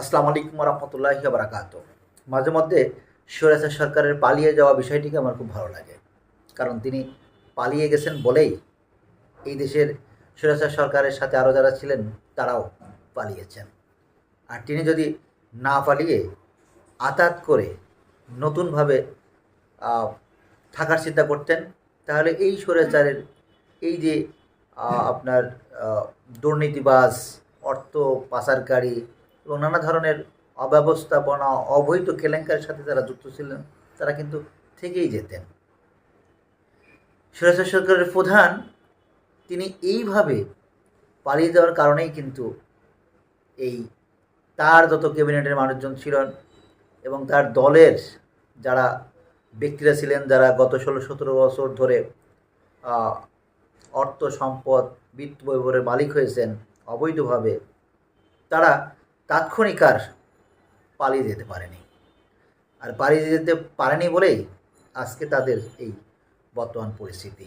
আসসালামু আলাইকুম রহমতুল্লাহি বারাকাত মাঝে মধ্যে স্বৈরাচার সরকারের পালিয়ে যাওয়া বিষয়টিকে আমার খুব ভালো লাগে। কারণ তিনি পালিয়ে গেছেন বলেই এই দেশের স্বৈরাচার সরকারের সাথে আরও যারা ছিলেন, তারাও পালিয়েছেন। আর তিনি যদি না পালিয়ে আতাত করে নতুনভাবে থাকার চিন্তা করতেন, তাহলে এই স্বৈরাচারের এই যে আপনার দুর্নীতিবাজ, অর্থ পাচারকারী এবং নানা ধরনের অব্যবস্থাপনা, অবৈধ কেলেঙ্কার সাথে যারা যুক্ত ছিলেন, তারা কিন্তু থেকেই যেতেন। স্বৈরাচার সরকারের প্রধান, তিনি এইভাবে পালিয়ে যাওয়ার কারণেই কিন্তু এই তার যত ক্যাবিনেটের মানুষজন ছিলেন এবং তার দলের যারা ব্যক্তিরা ছিলেন, যারা গত ষোলো সতেরো বছর ধরে অর্থ সম্পদ, বিত্ত বৈভবের মালিক হয়েছেন অবৈধভাবে, তারা তাৎক্ষণিক আর পালিয়ে যেতে পারেনি। আর পালিয়ে যেতে পারেনি বলেই আজকে তাদের এই বর্তমান পরিস্থিতি।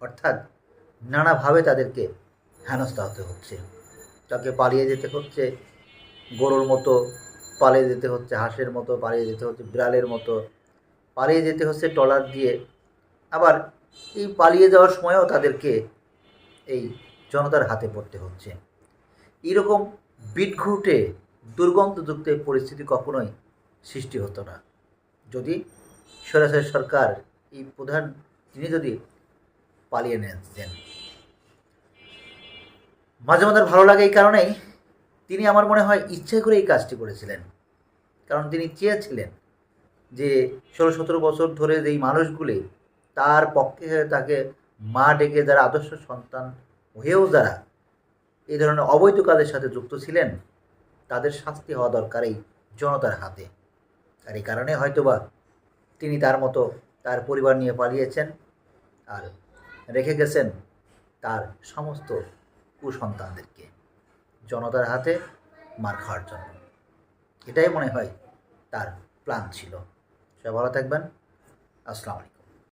অর্থাৎ নানাভাবে তাদেরকে হেনস্থা হতে হচ্ছে। তাকে পালিয়ে যেতে হচ্ছে গরুর মতো, পালিয়ে যেতে হচ্ছে হাঁসের মতো, পালিয়ে যেতে হচ্ছে বিড়ালের মতো, পালিয়ে যেতে হচ্ছে ট্রলার দিয়ে। আবার এই পালিয়ে যাওয়ার সময়ও তাদেরকে এই জনতার হাতে পড়তে হচ্ছে। এরকম বিটঘুটে দুর্গন্ধযুক্ত এই পরিস্থিতি কখনোই সৃষ্টি হতো না। যদি সরাসরি সরকার এই প্রধান তিনি যদি পালিয়ে নেন মাঝে মাঝে ভালো লাগে এই কারণেই তিনি আমার মনে হয় ইচ্ছে করে এই কাজটি করেছিলেন। কারণ তিনি চেয়েছিলেন যে ষোলো সতেরো বছর ধরে যেই মানুষগুলি তার পক্ষে তাকে মা ডেকে যারা আদর্শ সন্তান হয়েও যারা এই ধরনের অবৈধ কাজের সাথে যুক্ত ছিলেন, তাদের শাস্তি হওয়া দরকার এই জনতার হাতে। আর এই কারণে হয়তোবা তিনি তার মতো তার পরিবার নিয়ে পালিয়েছেন আর রেখে গেছেন তার সমস্ত কুসন্তানদেরকে জনতার হাতে মার খাওয়ার জন্য। এটাই মনে হয় তার প্ল্যান ছিল। সবাই ভালো থাকবেন। আসসালামু আলাইকুম।